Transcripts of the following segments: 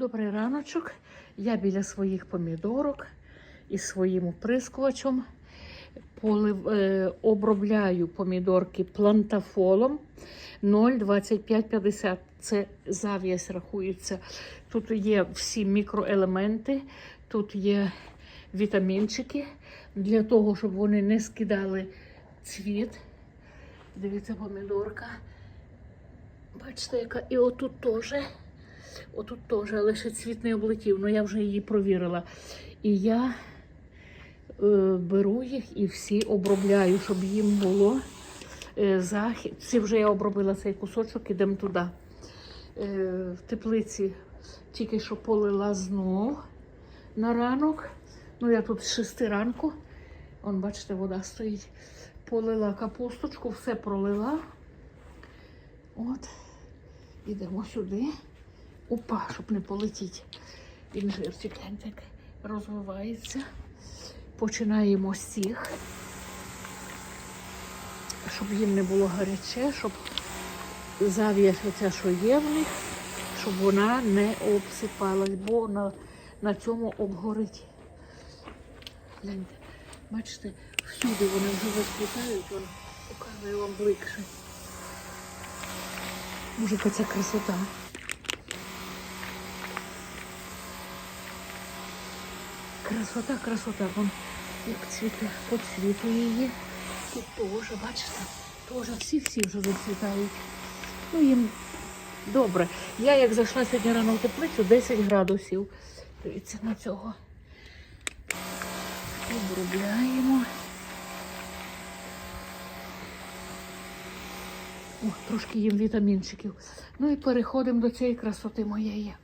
Добрий раночок. Я біля своїх помідорок із своїм оприскувачем полив, е, обробляю помідорки плантафолом 0,2550. Це зав'язь рахується. Тут є всі мікроелементи, тут є вітамінчики для того, щоб вони не скидали цвіт. Дивіться, помідорка. Бачите, яка і отут теж. Отут теж, ще цвіт не облетів, але я вже її провірила. І я е, беру їх і всі обробляю, щоб їм було е, захід. Всі вже я обробила цей кусочок, ідемо туди. Е, в теплиці тільки що полила знов на ранок. Ну, я тут з 6 ранку. Вон, бачите, вода стоїть. Полила капусточку, все пролила. От. Ідемо сюди. Опа, щоб не полетіть. Інжирчик як розвивається. Починаємо з цих, щоб їм не було гаряче, щоб зав'язь що є в них, щоб вона не обсипалась, бо на, на цьому обгорить. Гляньте, бачите, всюди вони вже розквітають, вон показує вам бликше. Може, ця красота. Красота, красота. Вон як цвіте по цвіту її. Тут теж, бачите, теж всі-всі вже зацвітають. Ну їм добре. Я як зайшла сьогодні рано в теплицю, 10 градусів. Дивіться на цього. Обробляємо. О, трошки їм вітамінчиків. Ну і переходимо до цієї красоти моєї.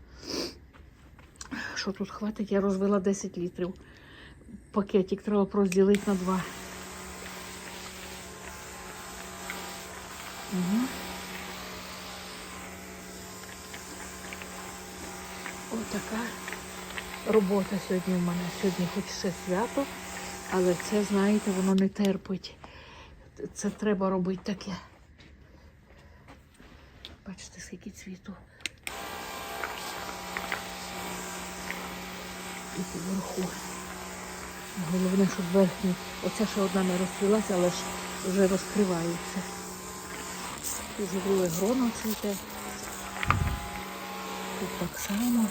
Що тут хватить? Я розвела 10 літрів. Пакетик треба розділити на два. Угу. Отака робота сьогодні в мене. Сьогодні хоч ще свято, але це, знаєте, воно не терпить. Це треба робити таке. Бачите, скільки цвіту. І поверху. Головне, щоб верхні. Оця ще одна не розкрилася, але ж вже розкривається. Тут вже друге гроно цвіте. Тут так само.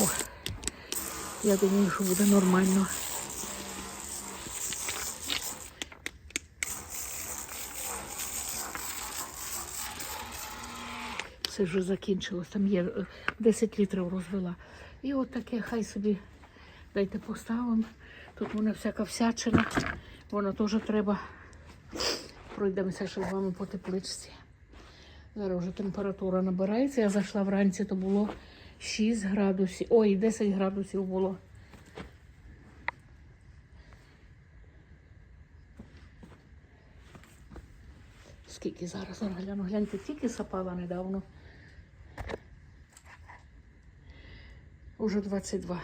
О, я думаю, що буде нормально. Це вже закінчилось. Там є е, 10 літрів розвела. І от таке хай собі дайте поставимо. Тут вона всяка всячина. Воно теж треба. Пройдемося ще з вами по тепличці. Зараз вже температура набирається. Я зайшла вранці, то було 6 градусів. Ой, 10 градусів було. Скільки Зараз гляну, гляньте, тільки сапала недавно. Уже 22.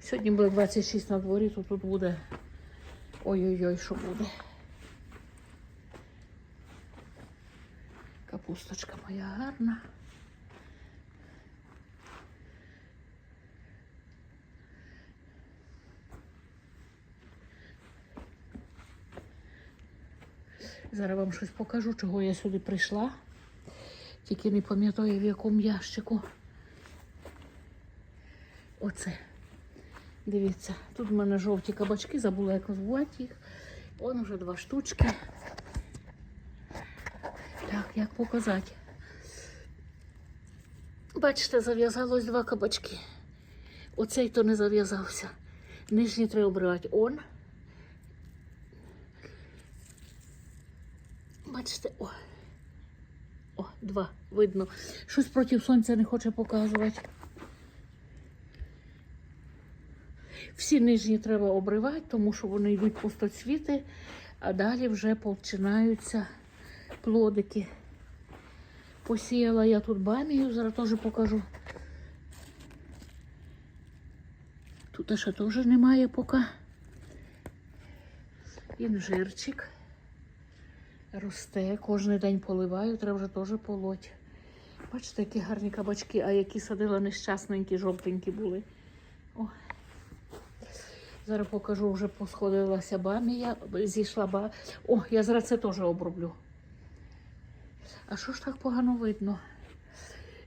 Сьогодні буде 26 на дворі, то тут буде. Ой-ой-ой, що буде. Капусточка моя гарна. Зараз вам щось покажу, чого я сюди прийшла. Тільки не пам'ятаю в якому ящику. Оце. Дивіться, тут в мене жовті кабачки, забула як звати їх. Вон вже два штучки. Так, як показати? Бачите, зав'язалось два кабачки. Оцей то не зав'язався. Нижній треба обривати. Он. Бачите, о. О, два, видно. Щось проти сонця не хоче показувати. Всі нижні треба обривати, тому що вони йдуть пустоцвіти, а далі вже починаються плодики. Посіяла я тут бамію, зараз теж покажу. Тут ще теж немає поки. Інжирчик росте, кожен день поливаю, треба вже теж полоть. Бачите, які гарні кабачки, а які садила нещасненькі, жовтенькі були. О. Зараз покажу, вже посходилася бамія, зійшла ба. О, я зараз це теж оброблю. А що ж так погано видно?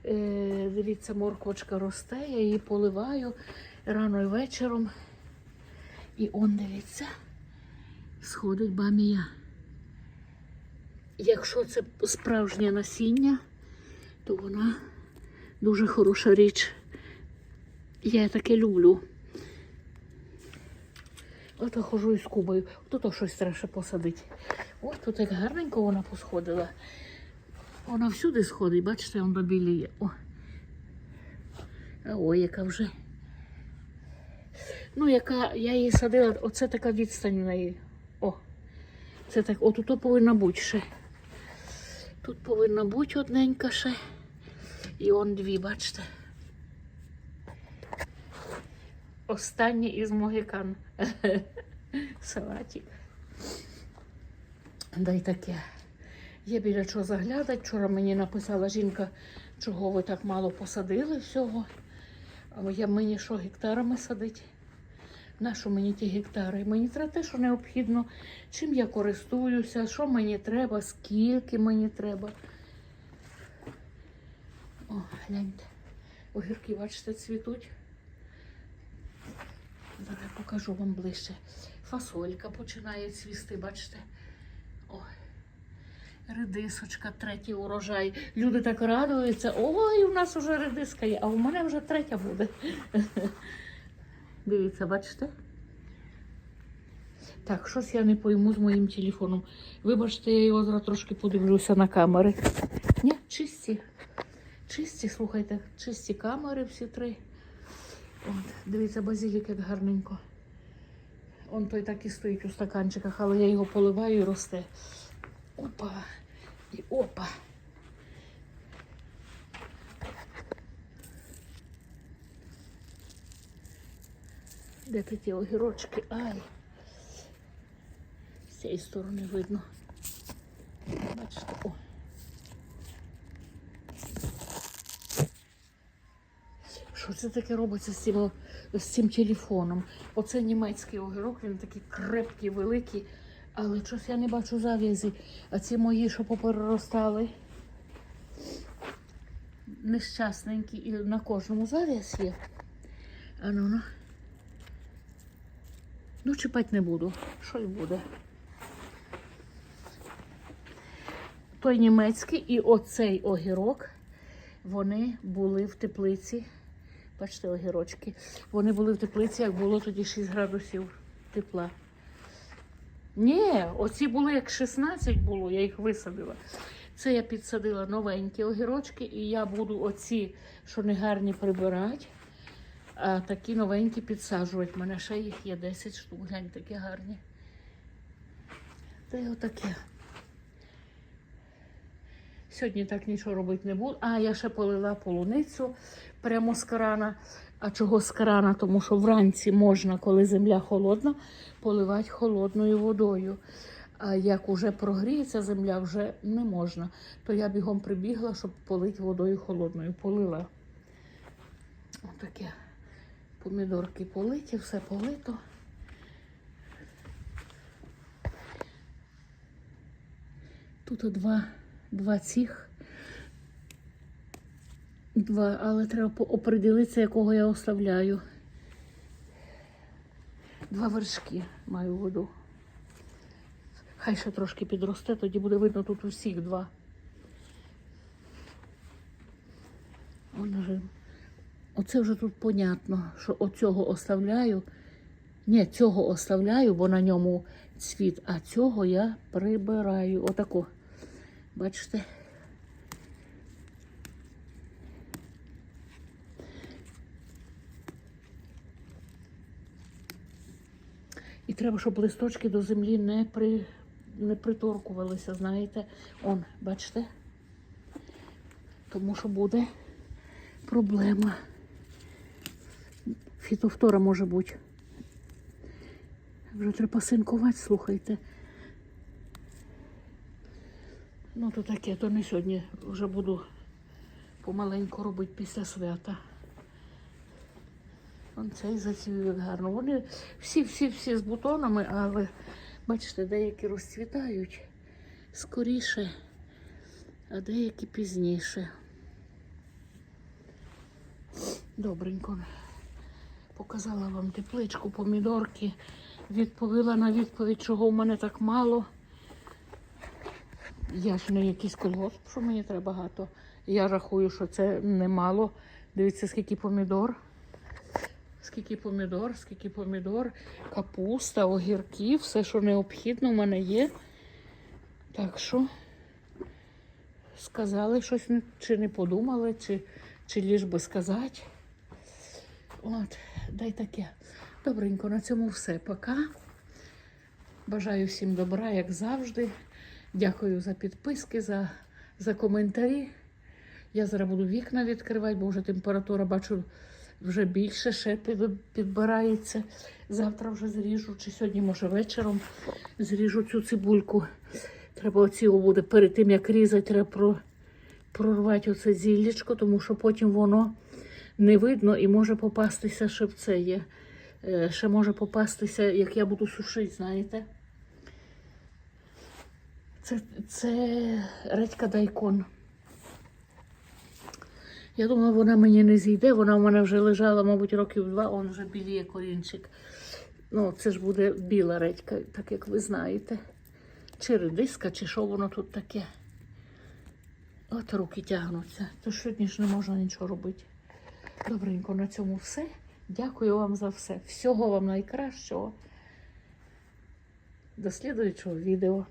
Е, дивіться, морквочка росте, я її поливаю рано і вечором. І он, дивіться, сходить бамія. Якщо це справжнє насіння, то вона дуже хороша річ. Я таке люблю. Ото хожу із кубою. Тут щось треба посадити. Ось тут як гарненько вона посходила. Вона всюди сходить, бачите, вон біліє. О. Ой, яка вже. Ну, яка я її садила, оце така відстань в неї. О. Це так, отут то повинна бути ще. Тут повинна бути одненька ще. І он дві, бачите. Останній із могикан. Салатик. Дай таке. Є біля чого заглядати. Вчора мені написала жінка, чого ви так мало посадили всього. А я мені що гектарами садить? Нащо мені ті гектари? Мені треба те, що необхідно, чим я користуюся, що мені треба, скільки мені треба. О, гляньте. Огірки, бачите, цвітуть. Зараз покажу вам ближче. Фасолька починає цвісти, бачите? Ой. Редисочка, третій урожай. Люди так радуються. Ой, у нас вже редиска є, а у мене вже третя буде. Дивіться, бачите? Так, щось я не пойму з моїм телефоном. Вибачте, я його зараз трошки подивлюся на камери. Ні, чисті. Чисті, слухайте, чисті камери всі три. От, дивіться, базилік як гарненько. Он той так і стоїть у стаканчиках, але я його поливаю і росте. Опа. І опа. Де тут ті огірочки? Ай. З цієї сторони видно. Бачите, о. Що це таке робиться з цим, з цим телефоном? Оце німецький огірок, він такий крепкий, великий, але щось я не бачу зав'язі. А ці мої, що попереростали, нещасненькі, і на кожному зав'яз є. А ну ну. Ну, чіпати не буду. Що й буде. Той німецький і оцей огірок, вони були в теплиці. Бачите, огірочки. Вони були в теплиці, як було тоді 6 градусів тепла. Ні, оці були як 16 було, я їх висадила. Це я підсадила новенькі огірочки, і я буду оці, що не гарні, прибирати, а такі новенькі підсаджувати. У мене ще їх є 10 штук. Глянь, такі гарні. Та й отаке. Сьогодні так нічого робити не буду. А, я ще полила полуницю прямо з крана. А чого з крана? Тому що вранці можна, коли земля холодна, поливати холодною водою. А як уже прогріється земля, вже не можна. То я бігом прибігла, щоб полити водою холодною. Полила. Отаке. Помідорки политі, все полито. Тут два, два цих. Два, але треба оприділитися, якого я оставляю. Два вершки маю воду. Хай ще трошки підросте, тоді буде видно тут усіх два. Он вже. Оце вже тут понятно, що оцього оставляю. Ні, цього оставляю, бо на ньому цвіт, а цього я прибираю. Отако. Бачите? І треба, щоб листочки до землі не, при, не приторкувалися, знаєте. Он, бачите? Тому що буде проблема. Фітофтора може бути. Вже треба синкувати, слухайте. Ну, то таке, то не сьогодні вже буду помаленьку робити після свята. Он цей зацвів гарно. Вони всі, всі, всі з бутонами, але бачите, деякі розцвітають скоріше, а деякі пізніше. Добренько. Показала вам тепличку, помідорки. Відповіла на відповідь, чого в мене так мало. Я ж не якийсь колгосп, що мені треба багато. Я рахую, що це немало. Дивіться, скільки помідор. Скільки помідор, скільки помідор, капуста, огірки, все, що необхідно, в мене є. Так що сказали щось, чи не подумали, чи, чи ліж би сказати. От, дай таке. Добренько, на цьому все. Пока. Бажаю всім добра, як завжди. Дякую за підписки, за, за коментарі. Я зараз буду вікна відкривати, бо вже температура, бачу, вже більше ще під, підбирається. Завтра вже зріжу, чи сьогодні, може, вечором зріжу цю цибульку. Треба оці буде перед тим, як різати, треба про, прорвати оце зіллячко, тому що потім воно не видно і може попастися, ще в це є. Е, Ще може попастися, як я буду сушити, знаєте. Це, це редька дайкон. Я думала, вона мені не зійде, вона в мене вже лежала, мабуть, років два, он вже біліє корінчик. Ну, це ж буде біла редька, так як ви знаєте. Чи редиска, чи що воно тут таке. От руки тягнуться. То сьогодні ж не можна нічого робити. Добренько, на цьому все. Дякую вам за все. Всього вам найкращого. До слідуючого відео.